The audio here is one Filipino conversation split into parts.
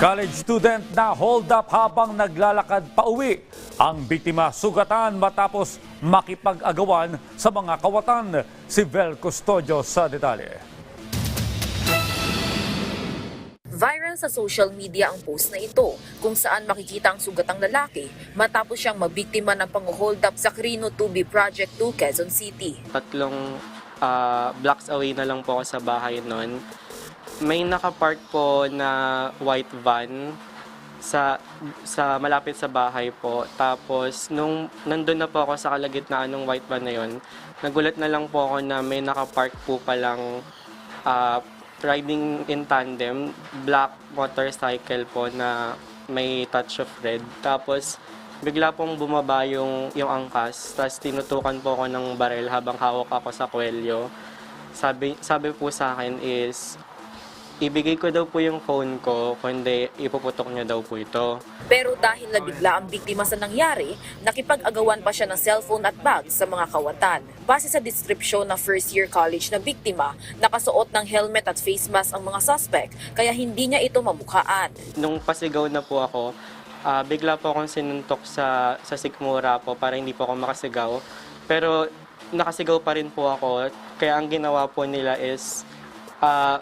College student na hold up habang naglalakad pauwi. Ang biktima sugatan matapos makipag-agawan sa mga kawatan. Si Vel Custodio sa detalye. Viral sa social media ang post na ito kung saan makikita ang sugatang lalaki matapos siyang mabiktima ng pang-hold up sa Crino 2B Project 2 Quezon City. tatlong ah, blocks away na lang po ako sa bahay noon. May nakapark po na white van sa sa malapit sa bahay po. Tapos nung nandun na po ako sa kalagitnaan ng white van na yon, nagulat na lang po ako na may nakapark po palang ah, riding in tandem, black motorcycle po na may touch of red. Tapos bigla pong bumaba yung, yung angkas, tapos tinutukan po ako ng barel habang hawak ako sa kwelyo. Sabi, sabi po sa akin is, ibigay ko daw po yung phone ko, kundi ipuputok niya daw po ito. Pero dahil nabigla ang biktima sa nangyari, nakipag-agawan pa siya ng cellphone at bag sa mga kawatan. Base sa description ng first year college na biktima, nakasuot ng helmet at face mask ang mga suspect kaya hindi niya ito mamukhaan. Nung pasigaw na po ako, ah, bigla po akong sinuntok sa, sa sikmura po para hindi po ako makasigaw. Pero nakasigaw pa rin po ako, kaya ang ginawa po nila is, ah,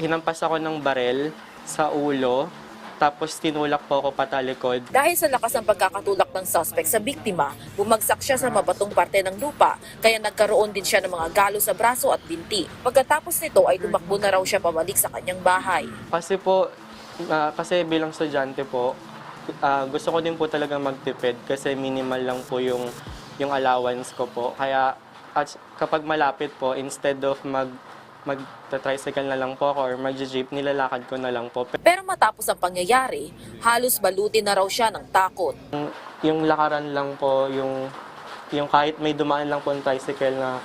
hinampas ako ng barel sa ulo, tapos tinulak po ako patalikod. Dahil sa lakas ng pagkakatulak ng suspect sa biktima, bumagsak siya sa mabatong parte ng lupa, kaya nagkaroon din siya ng mga galo sa braso at binti. Pagkatapos nito ay tumakbo na raw siya pabalik sa kanyang bahay. Kasi po, ah, kasi bilang estudyante po, ah, gusto ko din po talaga magtipid kasi minimal lang po yung, yung allowance ko po. Kaya at kapag malapit po, instead of mag mag-tricycle na lang po ako or mag-jeep, nilalakad ko na lang po. Pero matapos ang pangyayari, halos balutin na raw siya ng takot. Yung, yung lakaran lang po, yung, yung kahit may dumaan lang po ng tricycle na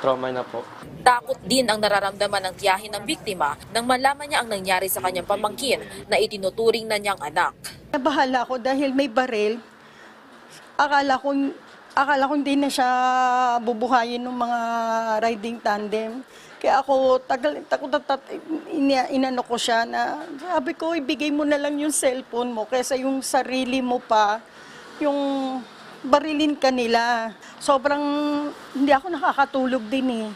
trauma na po. Takot din ang nararamdaman ng tiyahin ng biktima nang malaman niya ang nangyari sa kanyang pamangkin na itinuturing na niyang anak. Nabahala ako dahil may baril. Akala ko, akala ko hindi na siya bubuhayin ng mga riding tandem. Kaya ako, tagal, takot at ina, inano ko siya na, sabi ko, ibigay mo na lang yung cellphone mo kaysa yung sarili mo pa, yung barilin ka nila. Sobrang, hindi ako nakakatulog din eh.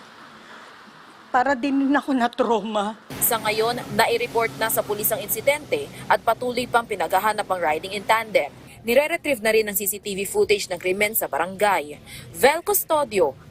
Para din ako na trauma. Sa ngayon, nai-report na sa pulis ang insidente at patuloy pang pinaghahanap ang riding in tandem. Nire-retrieve na rin ang CCTV footage ng krimen sa barangay. Vel Custodio